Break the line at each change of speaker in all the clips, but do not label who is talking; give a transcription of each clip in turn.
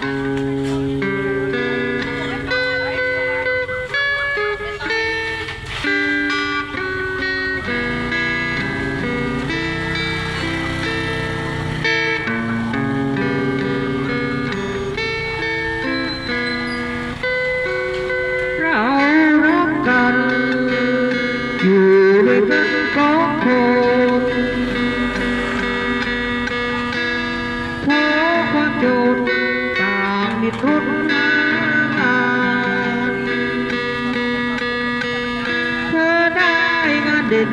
Bye. ทุกงานเธด้งานเด่น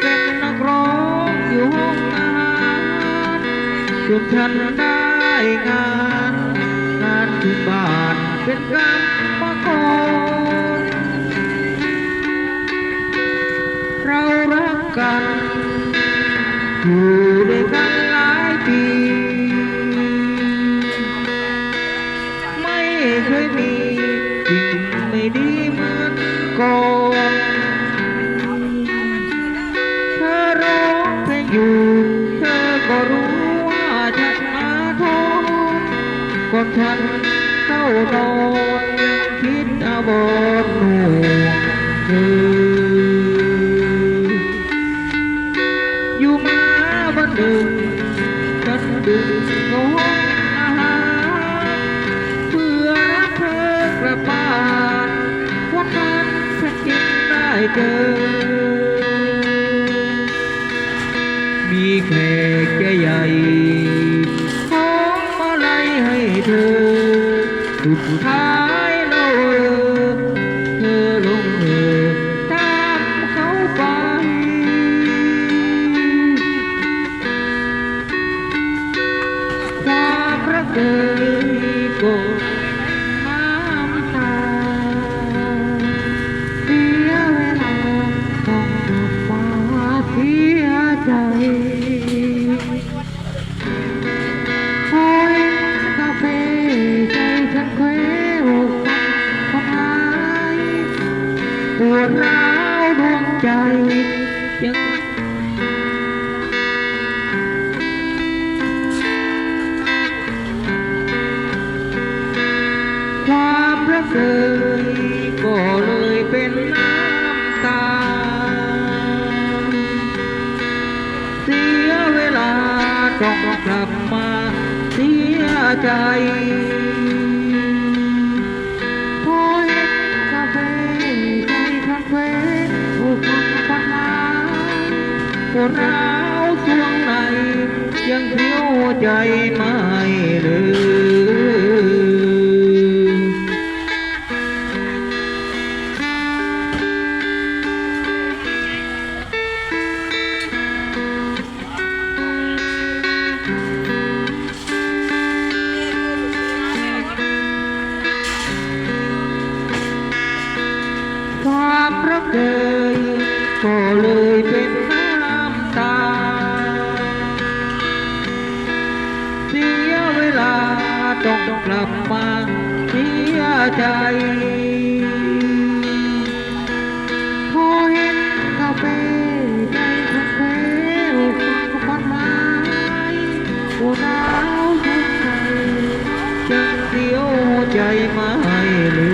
เป็นนักร้องอยู่ห้องงานส่นฉันได้งานงานถึงบานเป็นกรรมมาก่อนเรารักกัน เคยมีสิ่งไม่ดีเหมือนก่อนเธอร้องเพลงอยู่ เธอก็รู้ว่าฉันมาท้องก่อนฉันเข้านอนยังคิดอาบอนหนูเธอ มีแขกแกใหญ่ของมาลัยให้เธอทุกท่า ปวดร้าวดวงใจยังความรักเอ่ยก็เลยเป็นน้ำตา เสียเวลาต้องกลับมาเสียใจ ปวดร้าวสวงในยังเที่ยวใจไม่เลยความรักเอ่ยก็เลยเป็น จงกลับมาเสียใจพอเห็นกาแฟใจทุกเควทุกคนไม้กูหนาวทุกใจจึงเดียวใจไม่เหลือ